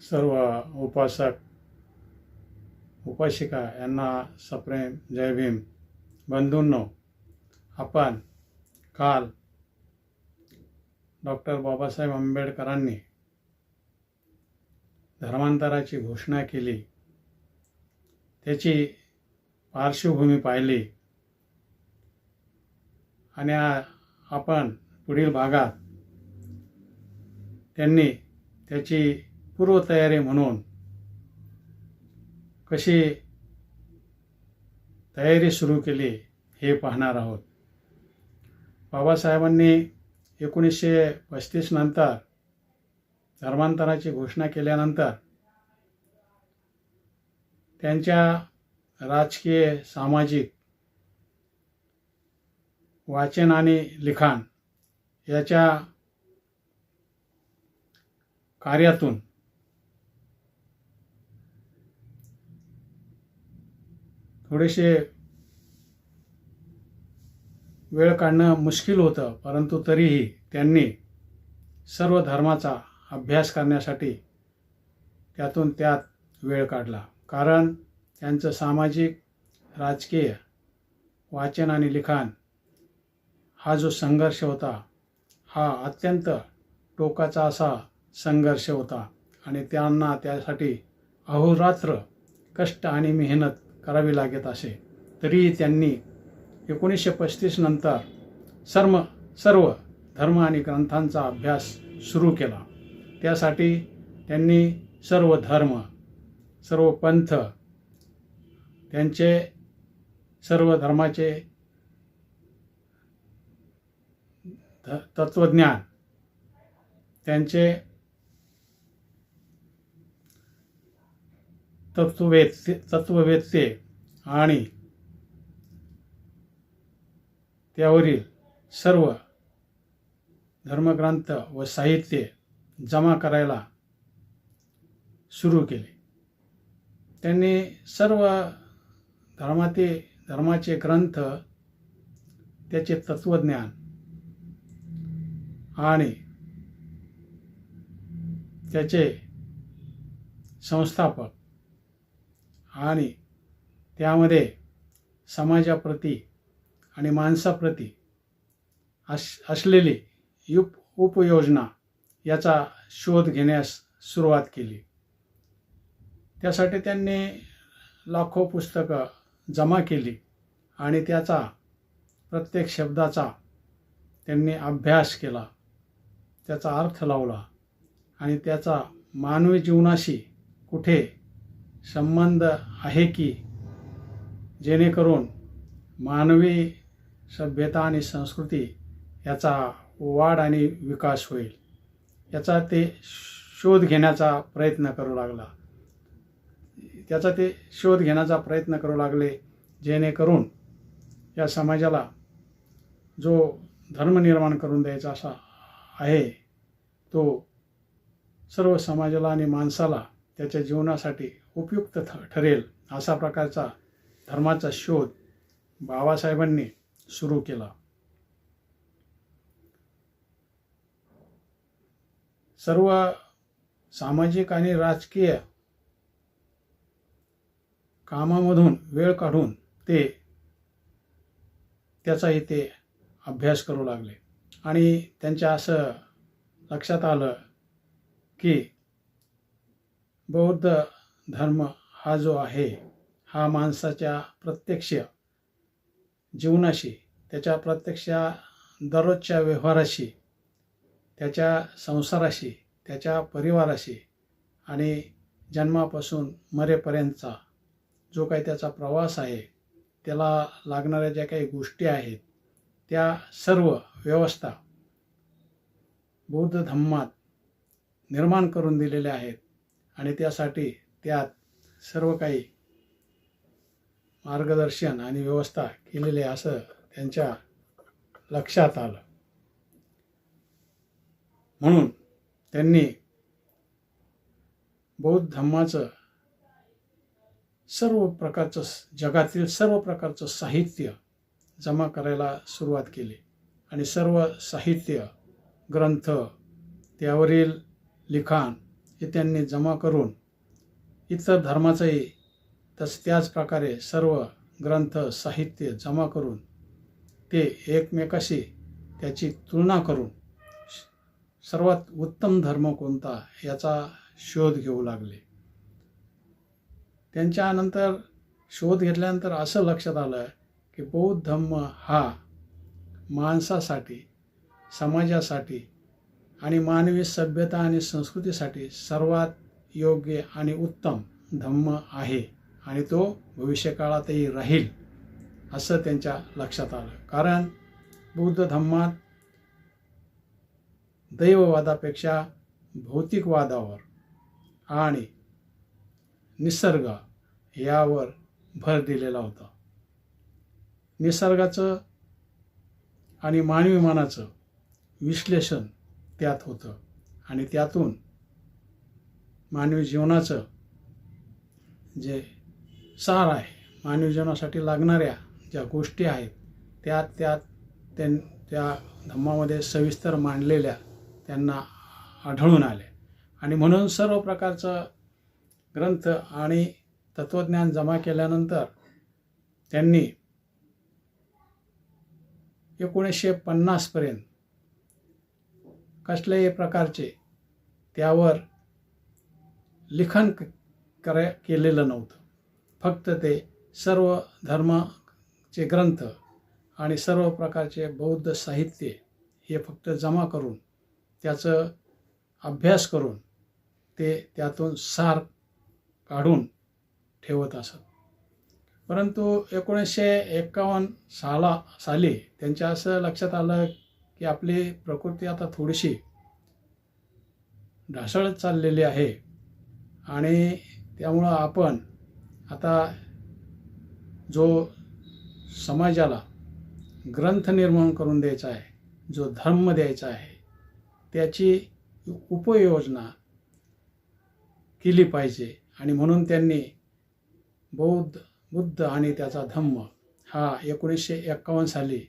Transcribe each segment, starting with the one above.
सर्व उपासक उपासिका यांना सप्रेम जय भीम. बंधूंनो आपण काल डॉक्टर बाबासाहेब आंबेडकरांनी धर्मांतराची घोषणा केली. त्याची पार्श्वभूमी पाहिली. आणि आपण पुढील भागात त्यांनी त्याची पूर्वतयारी म्हणून कशी तयारी सुरू केली हे पाहणार आहोत. बाबासाहेबांनी एकोणीसशे पस्तीस नंतर धर्मांतराची घोषणा केल्यानंतर त्यांच्या राजकीय सामाजिक वाचन आणि लिखाण याच्या कार्यातून थोडेसे वेळ काढणं मुश्किल होतं परंतु तरीही त्यांनी सर्व धर्माचा अभ्यास करण्यासाठी त्यातून त्यात वेळ काढला. कारण त्यांचं सामाजिक राजकीय वाचन आणि लिखाण हा जो संघर्ष होता हा अत्यंत टोकाचा असा संघर्ष होता आणि त्यांना त्यासाठी अहोरात्र कष्ट आणि मेहनत करावी लागत असे. तरीही त्यांनी एकोणीसशे पस्तीस नंतर सर्व सर्व धर्म आणि ग्रंथांचा अभ्यास सुरू केला. त्यासाठी त्यांनी सर्व धर्म सर्व पंथ त्यांचे सर्व धर्माचे तत्वज्ञान त्यांचे तत्ववेत्ते तत्ववेत्ते आणि त्यावरील सर्व धर्मग्रंथ व साहित्य जमा करायला सुरू केले. त्यांनी सर्व धर्माते धर्माचे ग्रंथ त्याचे तत्वज्ञान आणि त्याचे संस्थापक आणि त्यामध्ये समाजाप्रती आणि माणसाप्रती अस असलेली युप उपयोजना याचा शोध घेण्यास सुरुवात केली. त्यासाठी त्यांनी लाखो पुस्तकं जमा केली आणि त्याचा प्रत्येक शब्दाचा त्यांनी अभ्यास केला. त्याचा अर्थ लावला आणि त्याचा मानवी जीवनाशी कुठे संबंध आहे की जेणेकरून मानवी सभ्यता आणि संस्कृती याचा वाढ आणि विकास होईल? याचा ते शोध घेण्याचा प्रयत्न करू लागला. त्याचा ते शोध घेण्याचा प्रयत्न करू लागले जेणेकरून या समाजाला जो धर्म निर्माण करून द्यायचा असा आहे तो सर्व समाजाला आणि माणसाला त्याच्या जीवनासाठी उपयुक्त थ ठरेल असा प्रकारचा धर्माचा शोध बाबासाहेबांनी सुरू केला. सर्व सामाजिक आणि राजकीय कामामधून वेळ काढून ते त्याचाही ते अभ्यास करू लागले. आणि त्यांच्या असं लक्षात आलं की बौद्ध धर्म हा जो आहे हा माणसाच्या प्रत्यक्ष जीवनाशी त्याच्या प्रत्यक्ष दररोजच्या व्यवहाराशी त्याच्या संसाराशी त्याच्या परिवाराशी आणि जन्मापासून मरेपर्यंतचा जो काही त्याचा प्रवास आहे त्याला लागणाऱ्या ज्या काही गोष्टी आहेत त्या सर्व व्यवस्था बौद्ध धम्मात निर्माण करून दिलेल्या आहेत. आणि त्यासाठी त्यात सर्व काही मार्गदर्शन आणि व्यवस्था केलेली असं त्यांच्या लक्षात आलं. म्हणून त्यांनी बौद्ध धम्माचं सर्व प्रकारचं जगातील सर्व प्रकारचं साहित्य जमा करायला सुरुवात केली. आणि सर्व साहित्य ग्रंथ त्यावरील लिखाण हे त्यांनी जमा करून इतर धर्माचंही तस त्याच प्रकारे सर्व ग्रंथ साहित्य जमा करून ते एकमेकाशी त्याची तुलना करून सर्वात उत्तम धर्म कोणता याचा शोध घेऊ लागले. त्यांच्यानंतर शोध घेतल्यानंतर असं लक्षात आलं की बौद्ध धम्म हा माणसासाठी समाजासाठी आणि मानवी सभ्यता आणि संस्कृतीसाठी सर्वात योग्य आणि उत्तम धम्म आहे आणि तो भविष्यकाळातही राहील असं त्यांच्या लक्षात आलं. कारण बौद्ध धम्मात दैववादापेक्षा भौतिकवादावर आणि निसर्ग यावर भर दिलेला होता. निसर्गाचं आणि मानवी मानाचं विश्लेषण त्यात होतं. आणि त्यातून मानवी जीवनाचं जे सार आहे मानवी जीवनासाठी लागणाऱ्या ज्या गोष्टी आहेत त्या त्यात त्यां त्या धम्मामध्ये सविस्तर मांडलेल्या त्यांना आढळून आल्या आणि म्हणून सर्व प्रकारचं ग्रंथ आणि तत्त्वज्ञान जमा केल्यानंतर त्यांनी एकोणीसशे पन्नासपर्यंत कसल्याही प्रकारचे त्यावर लिखाण क- करे केलेलं नव्हतं. फक्त ते सर्व धर्माचे ग्रंथ आणि सर्व प्रकारचे बौद्ध साहित्य हे फक्त जमा करून त्याचं अभ्यास करून ते त्यातून सार काढून ठेवत असत. परंतु एकोणीसशे एकावन्न साला साली त्यांच्या असं लक्षात आलं की आपली प्रकृती आता थोडीशी ढासळत चाललेली आहे. आणि त्यामुळं आपण आता जो समाजाला ग्रंथ निर्माण करून द्यायचा आहे जो धर्म द्यायचा आहे त्याची उपयोजना केली पाहिजे. आणि म्हणून त्यांनी बौद्ध बुद्ध आणि त्याचा धम्म हा एकोणीसशे एक्कावन्न साली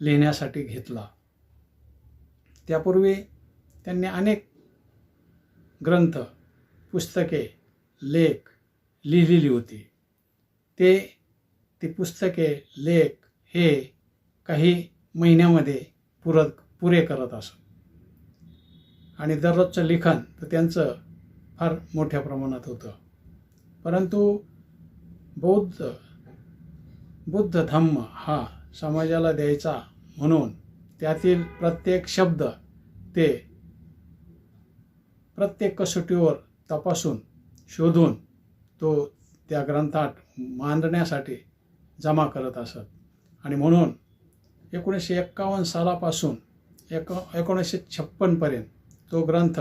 लिहिण्यासाठी घेतला. त्यापूर्वी त्यांनी अनेक ग्रंथ पुस्तके लेख लिहिलेली होती. ते ती पुस्तके लेख हे काही महिन्यामध्ये पुरत पुरे करत असत. आणि दररोजचं लिखाण तर त्यांचं फार मोठ्या प्रमाणात होतं. परंतु बौद्ध बुद्ध धम्म हा समाजाला द्यायचा म्हणून त्यातील प्रत्येक शब्द ते प्रत्येक कसोटीवर तपासून शोधून तो त्या ग्रंथात मांडण्यासाठी जमा करत असत. आणि म्हणून एकोणीसशे एक्कावन्न सालापासून एक एकोणीसशे छप्पनपर्यंत तो ग्रंथ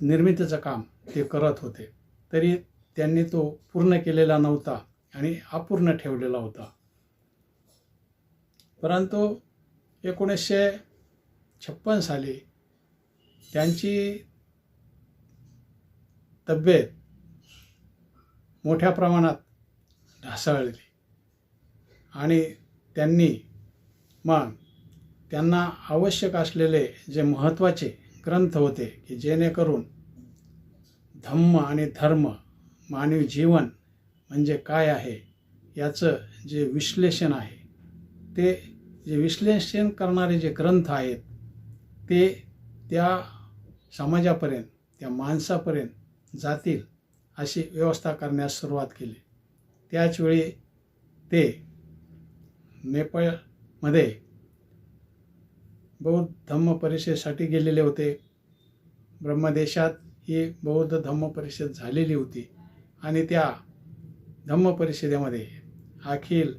निर्मितीचं काम ते करत होते. तरी त्यांनी तो पूर्ण केलेला नव्हता आणि अपूर्ण ठेवलेला होता. परंतु एकोणीसशे छप्पन साली त्यांची तब्येत मोठ्या प्रमाणात ढासळली. आणि त्यांनी मग त्यांना आवश्यक असलेले जे महत्त्वाचे ग्रंथ होते की जेणेकरून धम्म आणि धर्म मानवी जीवन म्हणजे काय आहे याचं जे विश्लेषण आहे ते जे विश्लेषण करणारे जे ग्रंथ आहेत ते त्या समाजापर्यंत त्या माणसापर्यंत जातील अशी व्यवस्था करण्यास सुरुवात केली. त्याचवेळी ते नेपाळमध्ये बौद्ध धम्म परिषदेसाठी गेलेले होते. ब्रह्मदेशात ही बौद्ध धम्म परिषद झालेली होती आणि त्या धम्म परिषदेमध्ये अखिल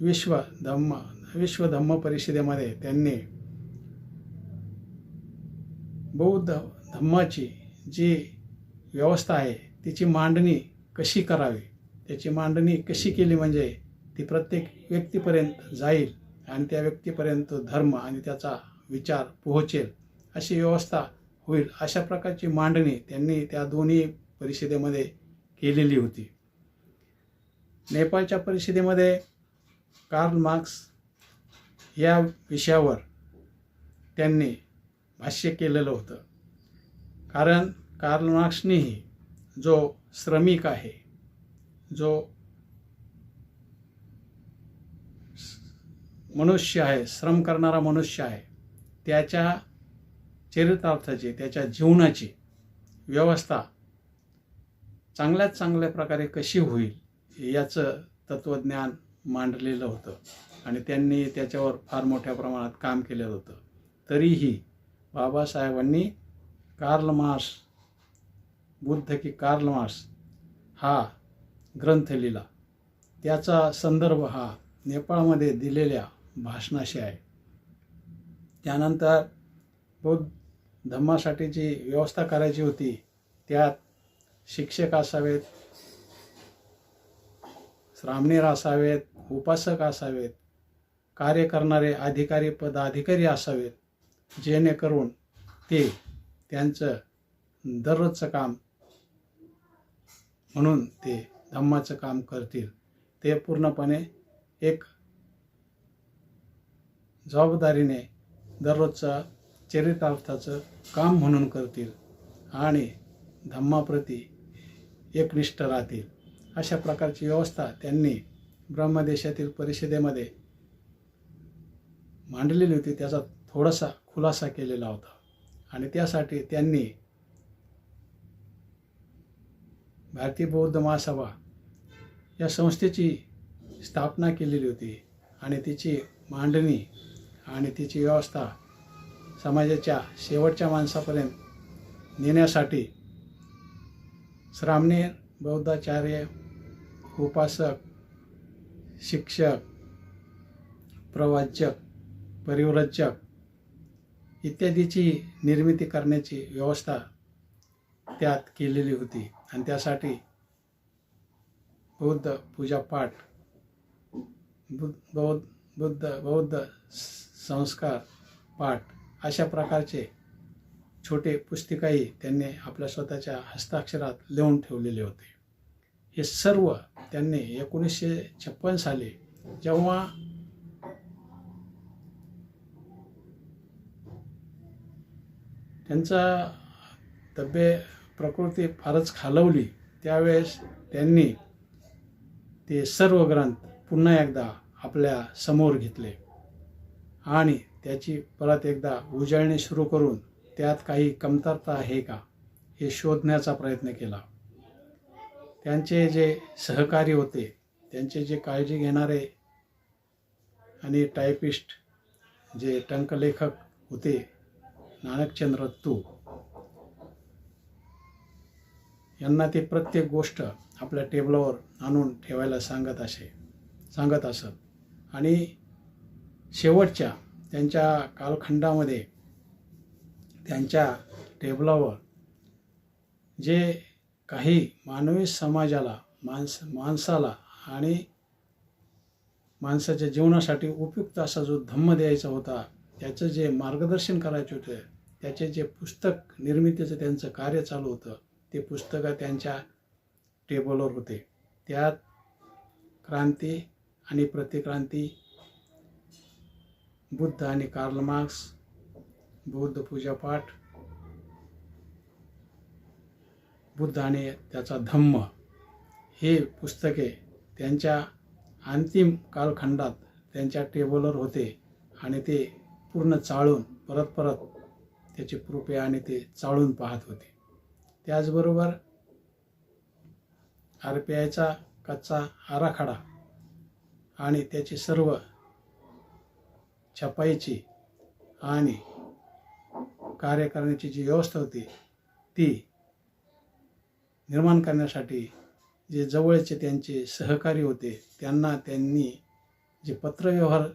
विश्व धम्म विश्व धम्म परिषदेमध्ये त्यांनी बौद्ध धम्माची जी व्यवस्था आहे तिची मांडणी कशी करावी? त्याची मांडणी कशी केली म्हणजे ती प्रत्येक व्यक्तीपर्यंत जाईल आणि त्या व्यक्तीपर्यंत धर्म आणि त्याचा विचार पोहोचेल अशी व्यवस्था होईल अशा प्रकारची मांडणी त्यांनी त्या दोन्ही परिषदेमध्ये केलेली होती. नेपाळच्या परिषदेमध्ये कार्ल मार्क्स या विषयावर त्यांनी भाष्य केलेलं होतं. कारण कार्ल मार्क्सनेही जो श्रमिक आहे जो मनुष्य आहे श्रम करणारा मनुष्य आहे त्याच्या चरितार्थाची त्याच्या जीवनाची व्यवस्था चांगल्यात चांगल्या प्रकारे कशी होईल याचं तत्त्वज्ञान मांडलेलं होतं. आणि त्यांनी त्याच्यावर फार मोठ्या प्रमाणात काम केलेलं होतं. तरीही बाबासाहेबांनी कार्ल मार्स बुद्ध की कार्ल मार्स हा ग्रंथ लिहिला. त्याचा संदर्भ हा नेपाळमध्ये दिलेल्या भाषणाशी आहे. त्यानंतर बौद्ध धम्मासाठी जी व्यवस्था करायची होती त्यात शिक्षक असावेत श्रामणेर असावेत उपासक असावेत कार्य करणारे अधिकारी पदाधिकारी असावेत. जेणेकरून ते त्यांचं दररोजचं काम म्हणून ते धम्माचं काम करतील. ते पूर्णपणे एक जबाबदारीने दररोजचं चरितार्थाचं काम म्हणून करतील आणि धम्माप्रती एकनिष्ठ राहतील. अशा प्रकारची व्यवस्था त्यांनी ब्रह्मदेशातील परिषदेमध्ये मांडलेली होती. त्याचा थोडासा खुलासा केलेला होता. आणि त्यासाठी त्यांनी भारतीय बौद्ध महासभा या संस्थेची स्थापना केलेली होती. आणि तिची मांडणी आणि तिची व्यवस्था समाजाच्या शेवटच्या माणसापर्यंत नेण्यासाठी श्रामणे बौद्धाचार्य उपासक शिक्षक प्रवाचक परिव्रजक इत्यादीची निर्मिती करण्याची व्यवस्था त्यात केलेली होती. आणि त्यासाठी बौद्ध पूजापाठ बुद्ध बौद्ध बुद्ध बौद्ध संस्कार पाठ अशा प्रकारचे छोटे पुस्तिकाही त्यांनी आपल्या स्वतःच्या हस्ताक्षरात लिहून ठेवलेले होते. हे सर्व त्यांनी एकोणीसशे छप्पन साली जेव्हा त्यांचा तब्ये प्रकृती फारच खालवली. त्यावेळेस त्यांनी ते सर्व ग्रंथ पुन्हा एकदा आपल्यासमोर घेतले. आणि त्याची परत एकदा उजळणी सुरू करून त्यात काही कमतरता आहे का हे शोधण्याचा प्रयत्न केला. त्यांचे जे सहकारी होते त्यांचे जे काळजी घेणारे आणि टायपिस्ट जे टंकलेखक होते नानकचंद्र तू. यांना ते प्रत्येक गोष्ट आपल्या टेबलावर आणून ठेवायला सांगत असे सांगत असत. आणि शेवटच्या त्यांच्या कालखंडामध्ये त्यांच्या टेबलावर जे काही मानवी समाजाला माणस माणसाला आणि माणसाच्या जीवनासाठी उपयुक्त असा जो धम्म द्यायचा होता त्याचं जे मार्गदर्शन करायचे होतं त्याचे जे पुस्तक निर्मितीचं त्यांचं कार्य चालू होतं ते पुस्तकं त्यांच्या टेबलवर होते. त्यात क्रांती आणि प्रतिक्रांती बुद्ध आणि कार्ल मार्क्स बौद्ध पूजापाठ बुद्ध आणि त्याचा धम्म हे पुस्तके त्यांच्या अंतिम कालखंडात त्यांच्या टेबलवर होते आणि ते पूर्ण चाळून परत परत त्याचे कृपे आणि ते चाळून पाहत होते. त्याचबरोबर आर पी आयचा कच्चा आराखडा आणि त्याची सर्व छपाईची आणि कार्य करण्याची जी व्यवस्था होती ती निर्माण करण्यासाठी जे जवळचे त्यांचे सहकारी होते त्यांना त्यांनी जे पत्रव्यवहार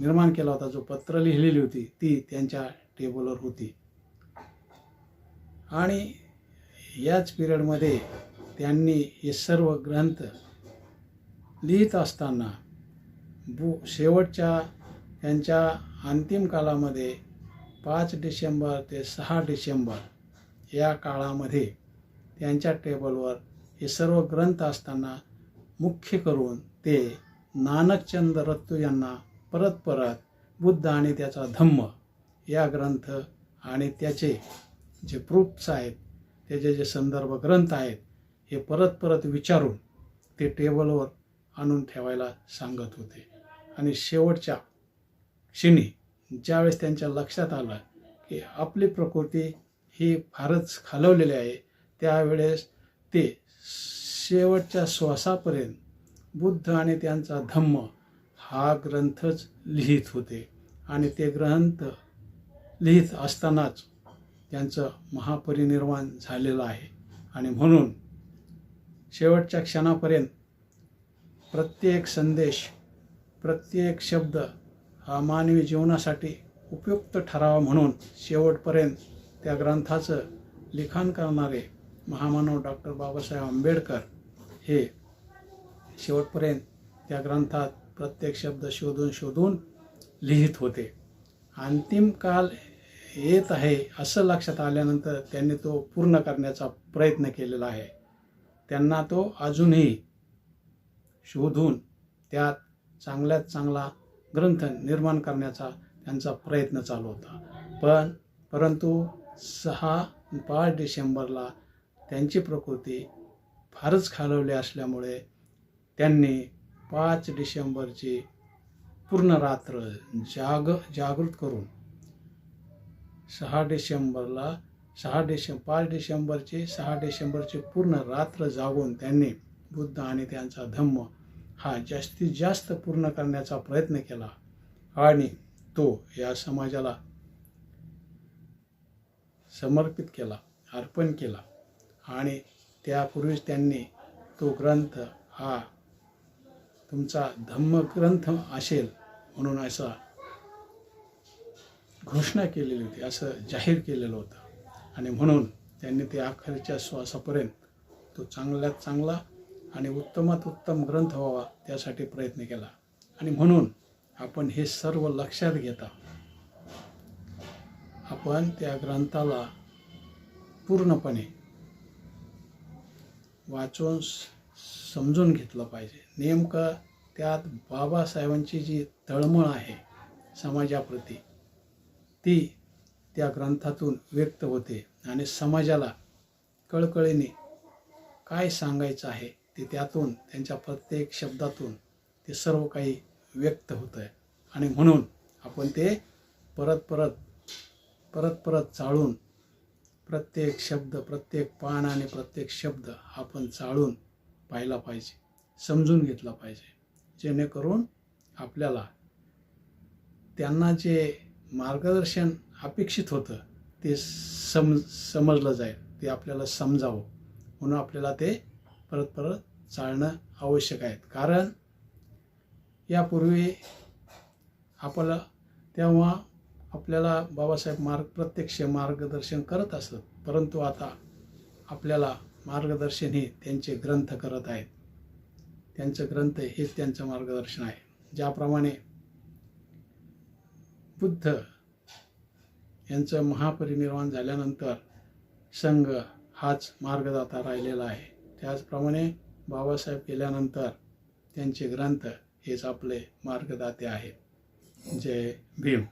निर्माण केला होता जो पत्र लिहिलेली होती ती त्यांच्या टेबलवर होती. आणि याच पिरियडमध्ये त्यांनी हे सर्व ग्रंथ लिहित असताना बु शेवटच्या त्यांच्या अंतिम कालामध्ये पाच डिसेंबर ते सहा डिसेंबर या काळामध्ये त्यांच्या टेबलवर हे सर्व ग्रंथ असताना मुख्य करून ते नानकचंद रत्तू यांना परत परत बुद्ध आणि त्याचा धम्म या ग्रंथ आणि त्याचे जे प्रूफ्स आहेत त्याचे जे संदर्भ ग्रंथ आहेत हे परत परत विचारून ते टेबलवर आणून ठेवायला सांगत होते. आणि शेवटच्या क्षणी ज्यावेळेस त्यांच्या लक्षात आलं की आपली प्रकृती ही फारच खालवलेली आहे त्यावेळेस ते शेवटच्या श्वासापर्यंत बुद्ध आणि त्यांचा धम्म हा ग्रंथच लिहित होते. आणि ते ग्रंथ लिहित असतानाच त्यांचं महापरिनिर्वाण झालेलं आहे. आणि म्हणून शेवटच्या क्षणापर्यंत प्रत्येक संदेश प्रत्येक शब्द हा मानवी जीवनासाठी उपयुक्त ठरावा म्हणून शेवटपर्यंत त्या ग्रंथाचं लिखाण करणारे महामानव डॉक्टर बाबासाहेब आंबेडकर हे शेवटपर्यंत त्या ग्रंथात प्रत्येक शब्द शोधून शोधून लिहित होते. अंतिम काल येत आहे असं लक्षात आल्यानंतर त्यांनी तो पूर्ण करण्याचा प्रयत्न केलेला आहे. त्यांना तो अजूनही शोधून त्यात चांगल्यात चांगला ग्रंथ निर्माण करण्याचा त्यांचा प्रयत्न चालू होता. पण परंतु सहा पाच डिसेंबरला त्यांची प्रकृती फारच खालवली असल्यामुळे त्यांनी पाच डिसेंबरची पूर्ण रात्र जाग जागृत करून सहा डिसेंबरला सहा डिसेंबर पाच डिसेंबरची सहा डिसेंबरची पूर्ण रात्र जागून त्यांनी बुद्ध आणि त्यांचा धम्म हा जास्तीत जास्त पूर्ण करण्याचा प्रयत्न केला. आणि तो या समाजाला समर्पित केला अर्पण केला. आणि त्यापूर्वीच त्यांनी तो ग्रंथ हा तुमचा धम्मग्रंथ असेल म्हणून असा घोषणा केलेली होती असं जाहीर केलेलं होतं. आणि म्हणून त्यांनी ते अखेरच्या श्वासापर्यंत तो चांगल्यात चांगला आणि उत्तमात उत्तम ग्रंथ व्हावा त्यासाठी प्रयत्न केला. आणि म्हणून आपण हे सर्व लक्षात घेता. आपण त्या ग्रंथाला पूर्णपणे वाचून समजून घेतलं पाहिजे. नेमकं त्यात बाबासाहेबांची जी तळमळ आहे समाजाप्रती ती त्या ग्रंथातून व्यक्त होते आणि समाजाला कळकळीने काय सांगायचं आहे ते त्यातून त्यांच्या प्रत्येक शब्दातून ते सर्व काही व्यक्त होतं आहे आणि म्हणून आपण ते परत परत परत परत चाळून प्रत्येक शब्द प्रत्येक पान आणि प्रत्येक शब्द आपण चाळून पाहिला पाहिजे. समजून घेतला पाहिजे. जेणेकरून आपल्याला त्यांना जे मार्गदर्शन अपेक्षित होतं ते सम समजलं जाईल. ते आपल्याला समजावं. म्हणून आपल्याला ते परत परत चालणं आवश्यक आहे. कारण यापूर्वी आपल्याला तेव्हा आपल्याला बाबासाहेब मार्ग प्रत्यक्ष मार्गदर्शन करत असत. परंतु आता आपल्याला मार्गदर्शन हे त्यांचे ग्रंथ करत आहेत. त्यांचं ग्रंथ हेच त्यांचं मार्गदर्शन आहे. ज्याप्रमाणे बुद्ध यांचं महापरिनिर्वाण झाल्यानंतर संघ हाच मार्गदाता राहिलेला आहे. त्याचप्रमाणे बाबासाहेब गेल्यानंतर त्यांचे ग्रंथ हेच आपले मार्गदाते आहेत. जय भीम.